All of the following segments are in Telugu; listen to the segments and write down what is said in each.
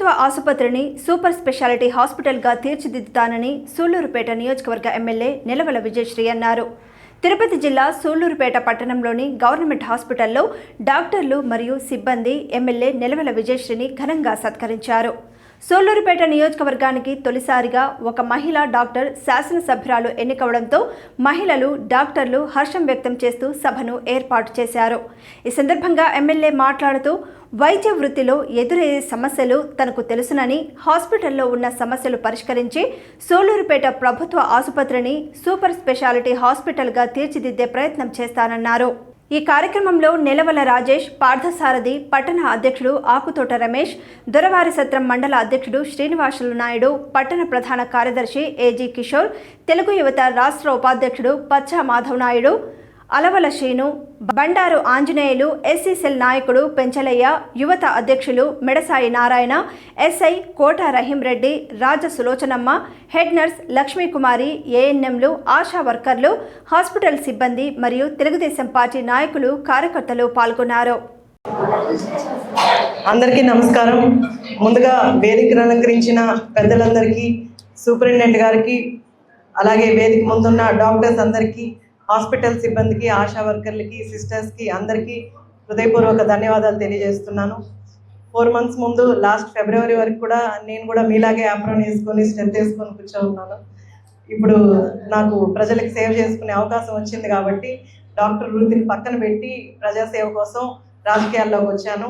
ప్రభుత్వ ఆసుపత్రిని సూపర్ స్పెషాలిటీ హాస్పిటల్గా తీర్చిదిద్దుతానని సూళ్ళూరుపేట నియోజకవర్గ ఎమ్మెల్యే నిలవల విజయశ్రీ అన్నారు. తిరుపతి జిల్లా సూళ్ళూరుపేట పట్టణంలోని గవర్నమెంట్ హాస్పిటల్లో డాక్టర్లు మరియు సిబ్బంది ఎమ్మెల్యే నిలవల విజయశ్రీని ఘనంగా సత్కరించారు. సూళ్ళూరుపేట నియోజకవర్గానికి తొలిసారిగా ఒక మహిళా డాక్టర్ శాసనసభ్యురాలు ఎన్నికవడంతో మహిళలు డాక్టర్లు హర్షం వ్యక్తం చేస్తూ సభను ఏర్పాటు చేశారు. ఈ సందర్భంగా ఎమ్మెల్యే మాట్లాడుతూ వైద్య వృత్తిలో ఎదురయ్యే సమస్యలు తనకు తెలుసునని హాస్పిటల్లో ఉన్న సమస్యలు పరిష్కరించి సోలూరుపేట ప్రభుత్వ ఆసుపత్రిని సూపర్ స్పెషాలిటీ హాస్పిటల్గా తీర్చిదిద్దే ప్రయత్నం చేస్తానన్నారు. ఈ కార్యక్రమంలో నెలవల రాజేష్ పార్థసారథి పట్టణ అధ్యక్షుడు ఆకుతోట రమేష్ దొరవారి సత్రం మండల అధ్యక్షుడు శ్రీనివాసులు నాయుడు పట్టణ ప్రధాన కార్యదర్శి ఏజీ కిషోర్ తెలుగు యువత రాష్ట్ర ఉపాధ్యక్షుడు పచ్చా మాధవ్ నాయుడు అలవల శీను బండారు ఆంజనేయులు ఎస్సీసెల్ నాయకుడు పెంచలయ్య యువత అధ్యక్షులు Medasai Narayana SI Kota Rahim Reddy Raja Sulochanamma head nurse Lakshmikumari ఏఎన్ఎంలు ఆశా వర్కర్లు హాస్పిటల్ సిబ్బంది మరియు తెలుగుదేశం పార్టీ నాయకులు కార్యకర్తలు పాల్గొన్నారు. అందరికీ నమస్కారం. ముందుగా వేదికను అలంకరించిన పెద్దలందరికీ సూపరింటెండెంట్ గారికి అలాగే వేదిక ముందున్న డాక్టర్స్ అందరికీ హాస్పిటల్ సిబ్బందికి ఆశా వర్కర్లకి సిస్టర్స్కి అందరికీ హృదయపూర్వక ధన్యవాదాలు తెలియజేస్తున్నాను. ఫోర్ మంత్స్ ముందు లాస్ట్ ఫిబ్రవరి వరకు కూడా నేను కూడా మీలాగే యాప్రాన్ వేసుకొని స్ట్రెంత్ వేసుకొని కూర్చో ఉన్నాను. ఇప్పుడు నాకు ప్రజలకు సేవ చేసుకునే అవకాశం వచ్చింది కాబట్టి డాక్టర్ వృత్తిని పక్కన పెట్టి ప్రజాసేవ కోసం రాజకీయాల్లోకి వచ్చాను.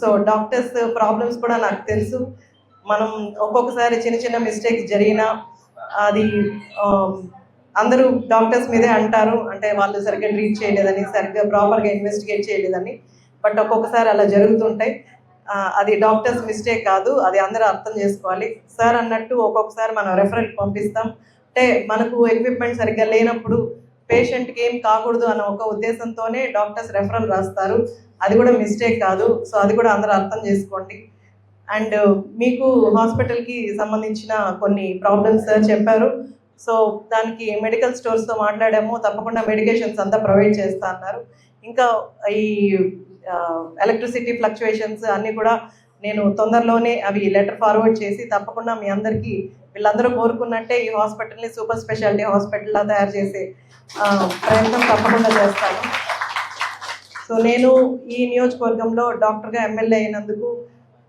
సో డాక్టర్స్ ప్రాబ్లమ్స్ కూడా నాకు తెలుసు. మనం ఒక్కొక్కసారి చిన్న చిన్న మిస్టేక్స్ జరిగినా అది అందరూ డాక్టర్స్ మీదే అంటారు అంటే వాళ్ళు సరిగ్గా ట్రీట్ చేయలేదని సరిగ్గా ప్రాపర్గా ఇన్వెస్టిగేట్ చేయలేదని బట్ ఒక్కొక్కసారి అలా జరుగుతుంటాయి. అది డాక్టర్స్ మిస్టేక్ కాదు అది అందరూ అర్థం చేసుకోవాలి. సార్ అన్నట్టు ఒక్కొక్కసారి మనం రెఫరల్ పంపిస్తాం. అంటే మనకు ఎక్విప్మెంట్ సరిగ్గా లేనప్పుడు పేషెంట్కి ఏం కాకూడదు అన్న ఒక ఉద్దేశంతోనే డాక్టర్స్ రెఫరల్ రాస్తారు. అది కూడా మిస్టేక్ కాదు సో అది కూడా అందరూ అర్థం చేసుకోండి. అండ్ మీకు హాస్పిటల్కి సంబంధించిన కొన్ని ప్రాబ్లమ్స్ చెప్పారు. సో దానికి మెడికల్ స్టోర్స్తో మాట్లాడాము. తప్పకుండా మెడికేషన్స్ అంతా ప్రొవైడ్ చేస్తా అన్నారు. ఇంకా ఈ ఎలక్ట్రిసిటీ ఫ్లక్చువేషన్స్ అన్నీ కూడా నేను తొందరలోనే అవి లెటర్ ఫార్వర్డ్ చేసి తప్పకుండా మీ అందరికీ వీళ్ళందరూ కోరుకున్నట్టే ఈ హాస్పిటల్ని సూపర్ స్పెషాలిటీ హాస్పిటల్లా తయారు చేసే ప్రయత్నం తప్పకుండా చేస్తాను. సో నేను ఈ నియోజకవర్గంలో డాక్టర్గా ఎమ్మెల్యే అయినందుకు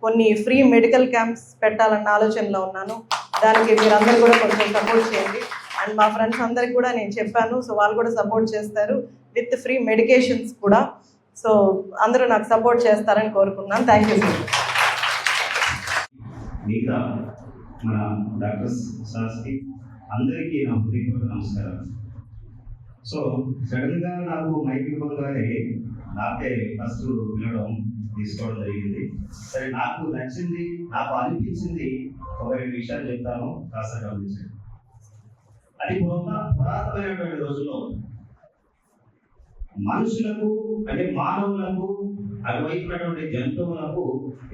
కొన్ని ఫ్రీ మెడికల్ క్యాంప్స్ పెట్టాలన్న ఆలోచనలో ఉన్నాను. దానికి మీరందరూ కూడా కొంచెం సపోర్ట్ చేయండి. అండ్ మా ఫ్రెండ్స్ అందరికి కూడా నేను చెప్పాను సో వాళ్ళు కూడా సపోర్ట్ చేస్తారు విత్ ఫ్రీ మెడికేషన్స్ కూడా. సో అందరూ నాకు సపోర్ట్ చేస్తారని కోరుకున్నాను థ్యాంక్ యూ సార్ మిగతా మన డాక్టర్స్ సార్స్కి అందరికీ నా హృదయపూర్వక నమస్కారం సో సడన్గా నాకు మైక్ ఇవ్వగానే నాకే ఫస్ట్ వినడం తీసుకోవడం జరిగింది. సరే నాకు నచ్చింది నాకు అనిపించింది ఒక రెండు విషయాలు చెప్తాను కాస్త గమనించండి. అది పురాతనమైనటువంటి రోజుల్లో మనుషులకు అంటే మానవులకు అటువైపునటువంటి జంతువులకు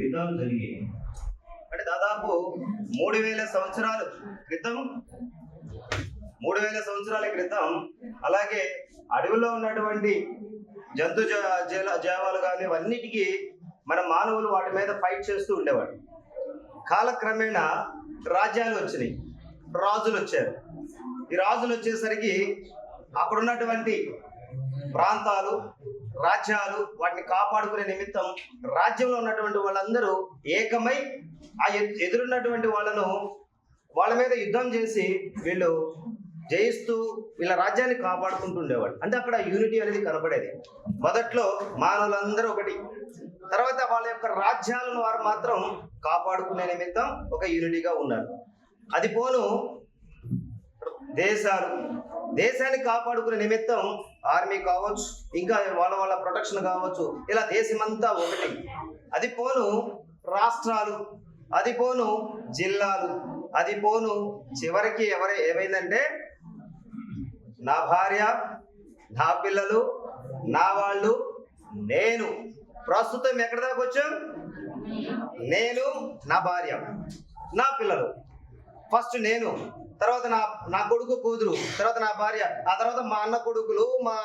యుద్ధాలు జరిగాయి. అంటే దాదాపు మూడు వేల సంవత్సరాల క్రితం మూడు వేల సంవత్సరాల క్రితం అలాగే అడవిలో ఉన్నటువంటి జంతు జల జీవాలు కానీ ఇవన్నిటికీ మన మానవులు వాటి మీద ఫైట్ చేస్తూ ఉండేవాడు కాలక్రమేణా రాజ్యాలు వచ్చినాయి. రాజులు వచ్చారు. ఈ రాజులు వచ్చేసరికి అక్కడ ఉన్నటువంటి ప్రాంతాలు రాజ్యాలు వాటిని కాపాడుకునే నిమిత్తం రాజ్యంలో ఉన్నటువంటి వాళ్ళందరూ ఏకమై ఆ ఎదురున్నటువంటి వాళ్ళను వాళ్ళ మీద యుద్ధం చేసి వీళ్ళు జయిస్తూ వీళ్ళ రాజ్యాన్ని కాపాడుకుంటూ ఉండేవాడు అంటే అక్కడ యూనిటీ అనేది కనబడేది మొదట్లో మానవులందరూ ఒకటి. తర్వాత వాళ్ళ యొక్క రాజ్యాలను వారు మాత్రం కాపాడుకునే నిమిత్తం ఒక యూనిటీగా ఉన్నారు. అది పోను దేశాలు. దేశాన్ని కాపాడుకునే నిమిత్తం ఆర్మీ కావచ్చు ఇంకా వాళ్ళ వాళ్ళ ప్రొటెక్షన్ కావచ్చు ఇలా దేశమంతా ఒకటి. అది పోను రాష్ట్రాలు. అది పోను జిల్లాలు. అది పోను చివరికి ఎవరు ఏమైందంటే నా భార్య నా పిల్లలు నా వాళ్ళు నేను. ప్రస్తుతం ఎక్కడి దాకా వచ్చాం? నేను నా భార్య నా పిల్లలు. ఫస్ట్ నేను తర్వాత నా నా కొడుకు కూతురు తర్వాత నా భార్య ఆ తర్వాత మా అన్న కొడుకులు మా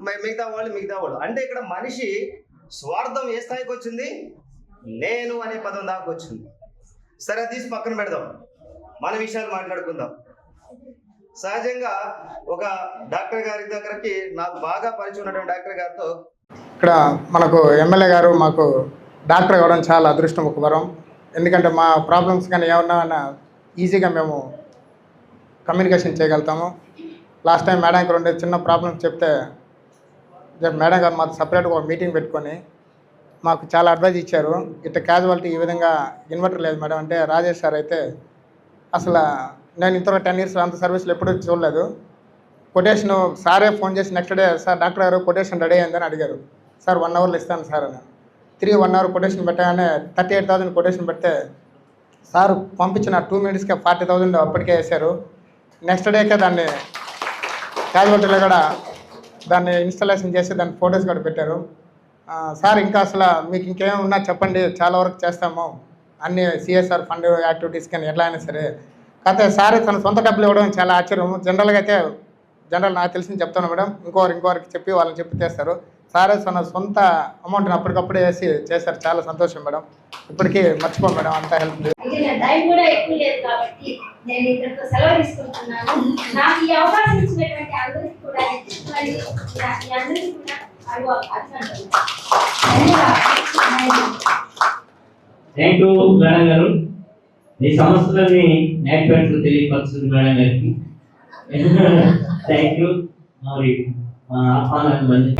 మిగతా వాళ్ళు మిగతా వాళ్ళు. అంటే ఇక్కడ మనిషి స్వార్థం ఏ స్థాయికి వచ్చింది? నేను అనే పదం దాకా వచ్చింది. సరే తీసి పక్కన పెడదాం. మన విషయాలు మాట్లాడుకుందాం. సహజంగా ఒక డాక్టర్ గారి దగ్గరకి నాకు బాగా పరిచయం ఉన్నటువంటి డాక్టర్ గారితో ఇక్కడ మనకు ఎమ్మెల్యే గారు మాకు డాక్టర్ కావడం చాలా అదృష్టం ఒక వరం. ఎందుకంటే మా ప్రాబ్లమ్స్ కానీ ఏమన్నా ఈజీగా మేము కమ్యూనికేషన్ చేయగలుగుతాము. లాస్ట్ టైం మేడం గారు ఉండే చిన్న ప్రాబ్లమ్స్ చెప్తే మేడం గారు మాకు సపరేట్గా ఒక మీటింగ్ పెట్టుకొని మాకు చాలా అడ్వైజ్ ఇచ్చారు. ఇట్లా క్యాజువాలిటీ ఈ విధంగా ఇన్వర్టర్ లేదు మేడం అంటే రాజేష్ సార్ అయితే అసలు నేను ఇంతవరకు టెన్ ఇయర్స్ అంత సర్వీస్లో ఎప్పుడూ చూడలేదు. కొటేషన్ సారే ఫోన్ చేసి నెక్స్ట్ డే సార్ డాక్టర్ గారు కొటేషన్ రెడీ అయిందని అడిగారు. సార్ వన్ అవర్లో ఇస్తాను సార్ అని. తిరిగి వన్ అవర్ కొటేషన్ పెట్టగానే థర్టీ ఎయిట్ థౌసండ్ కొటేషన్ పెడితే సార్ పంపించిన టూ మినిట్స్కే ఫార్టీ థౌసండ్ అప్పటికే వేశారు నెక్స్ట్ డేకే దాన్ని క్యాజువాలిటీలో కూడా దాన్ని ఇన్స్టాలేషన్ చేసి దాని ఫొటోస్ కూడా పెట్టారు. సార్ ఇంకా అసలు మీకు ఇంకేం ఉన్నా చెప్పండి చాలా వరకు చేస్తాము. అన్ని సిఎస్ఆర్ ఫండ్ యాక్టివిటీస్ కానీ ఎట్లా అయినా సరే కాకపోతే సార్ తన సొంత డబ్బులు ఇవ్వడం చాలా ఆశ్చర్యం. జనరల్గా అయితే జనరల్ నాకు తెలిసింది చెప్తాను మేడం. ఇంకోరు ఇంకోరికి చెప్పి వాళ్ళని చెప్పి చేస్తారు సారే తన సొంత అమౌంట్ని అప్పటికప్పుడు వేసి చేశారు. చాలా సంతోషం మేడం. ఇప్పటికీ మర్చిపోం మేడం అంత హెల్ప్. థ్యాంక్ యూ మేడం గారు. మీ సమస్యలని నేర్పేట్లు తెలియపరుస్తుంది మేడం గారికి థ్యాంక్ యూ మరి మా ఆహ్వానాన్ని మళ్ళీ